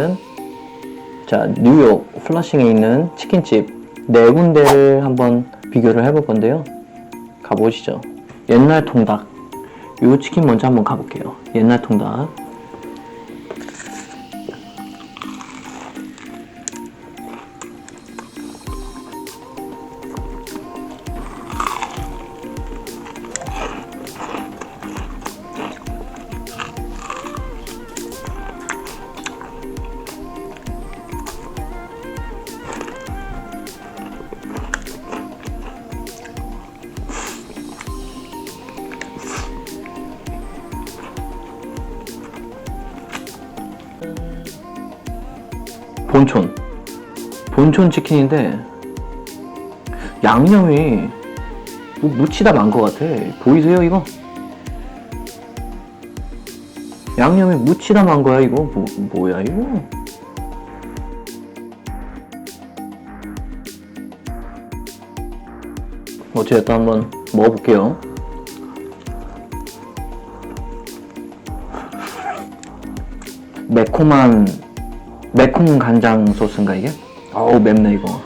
오늘은 자 뉴욕 플러싱에 있는 치킨집 네 군데를 한번 비교를 해볼 건데요. 가보시죠. 옛날 통닭. 요 치킨 먼저 한번 가볼게요. 옛날 통닭. 본촌. 본촌 치킨인데 양념이 뭐 묻히다 만 것 같아. 보이세요 이거? 양념이 묻히다 만 거야 이거? 뭐, 뭐야 이거? 어쨌든 한번 먹어볼게요. 매콤한 매콤 간장 소스인가 이게? 어우 맵네 이거.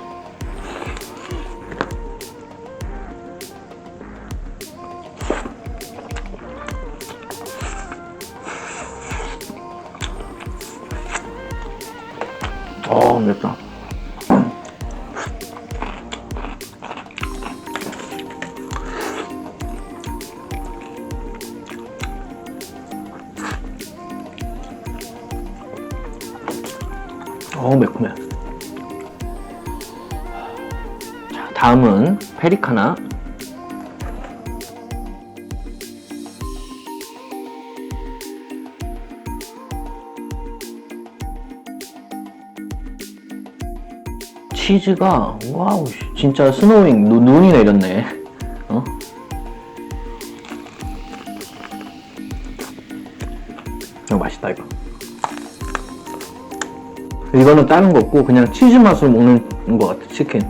어 맵다. 어 매콤해. 자 다음은 페리카나. 치즈가 와우 씨, 진짜 스노윙 눈, 눈이 내렸네. 어? 이거 맛있다 이거. 이거는 다른 거 없고 그냥 치즈 맛으로 먹는 것 같아 치킨.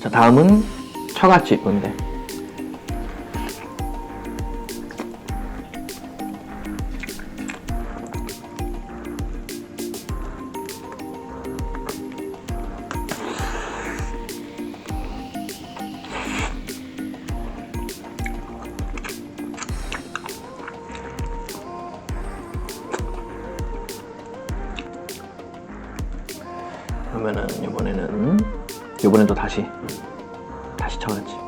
자 다음은 처갓집 건데. 이번엔 또 다시 다시 처갓집.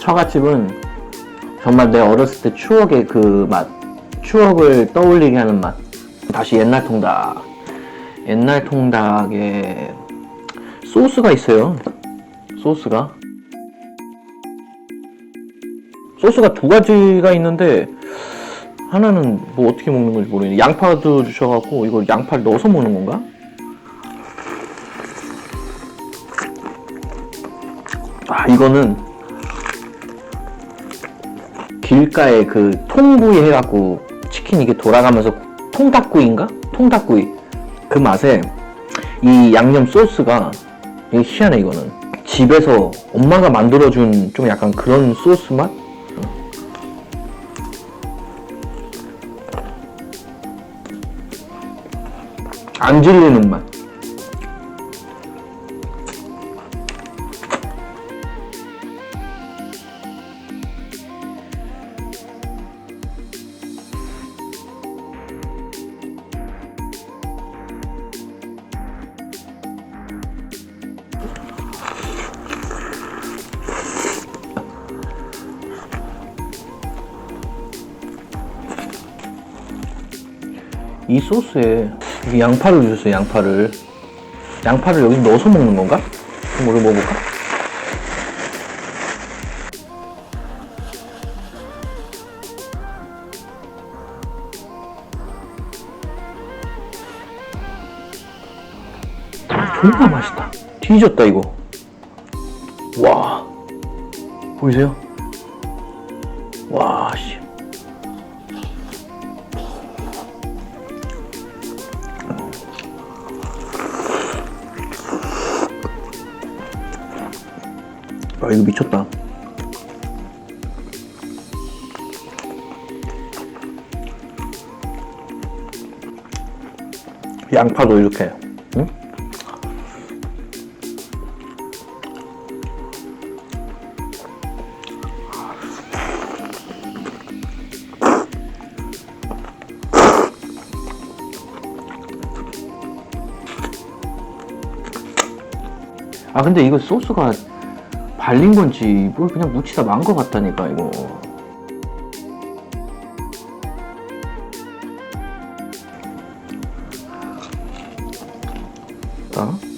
처갓집은 정말 내 어렸을 때 추억의 그 맛, 추억을 떠올리게 하는 맛. 다시 옛날 통닭. 옛날 통닭에 소스가 있어요. 소스가. 소스가 두 가지가 있는데 하나는 뭐 어떻게 먹는 건지 모르겠는데 양파도 주셔갖고 이걸 양파를 넣어서 먹는 건가? 아 이거는 길가에 그 통구이 해갖고 치킨 이게 돌아가면서 통닭구이인가? 통닭구이 그 맛에 이 양념 소스가 이게 희한해 이거는 집에서 엄마가 만들어준 좀 약간 그런 소스 맛? 안 질리는 맛 이 소스에 양파를 주셨어요 양파를 양파를 여기 넣어서 먹는 건가? 그럼 우리 먹어볼까? 존나 맛있다 뒤졌다 이거 와 보이세요? 와씨 아 이거 미쳤다. 양파도 이렇게. 응? 아 근데 이거 소스가 발린 건지 뭘 그냥 묻히다 만 것 같다니까 이거. 자.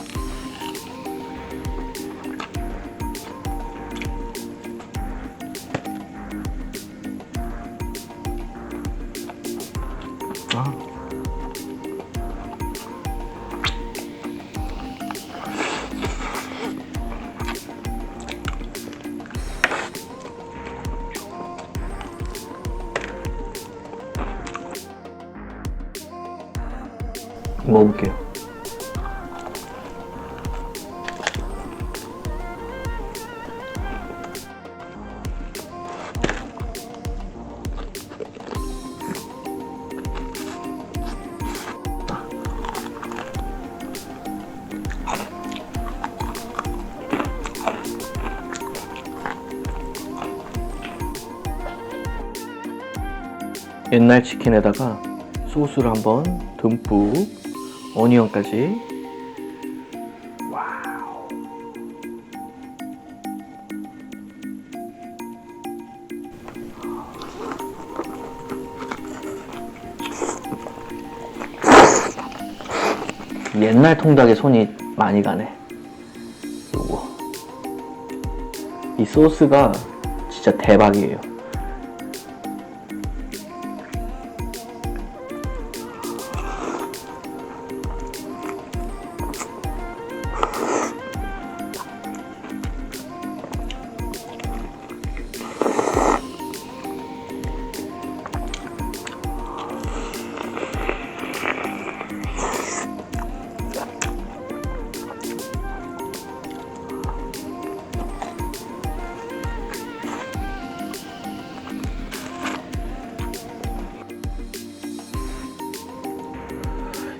먹어볼게요. 옛날 치킨에다가 소스를 한번 듬뿍 어니언까지. 와우. 옛날 통닭에 손이 많이 가네. 이 소스가 진짜 대박이에요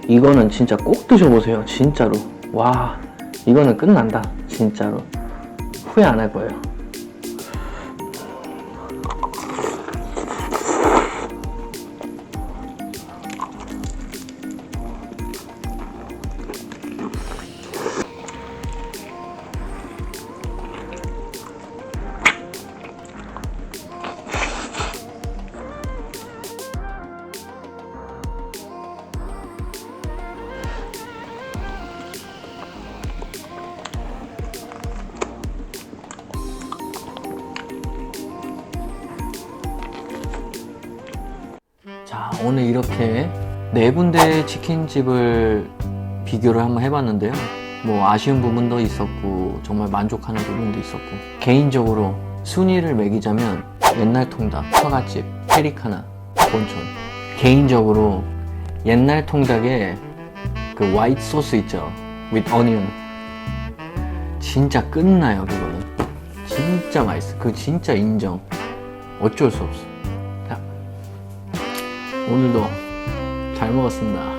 이거는 진짜 꼭 드셔보세요. 진짜로. 와, 이거는 끝난다. 진짜로. 후회 안 할 거예요. 자, 오늘 이렇게 네 군데 치킨집을 비교를 한번 해봤는데요. 뭐 아쉬운 부분도 있었고 정말 만족하는 부분도 있었고 개인적으로 순위를 매기자면 옛날 통닭, 처갓집, 페리카나, 본촌 개인적으로 옛날 통닭에 그 화이트 소스 있죠? with onion. 진짜 끝나요 그거는. 진짜 맛있어. 그 진짜 인정. 어쩔 수 없어. 자 오늘도 잘 먹었습니다.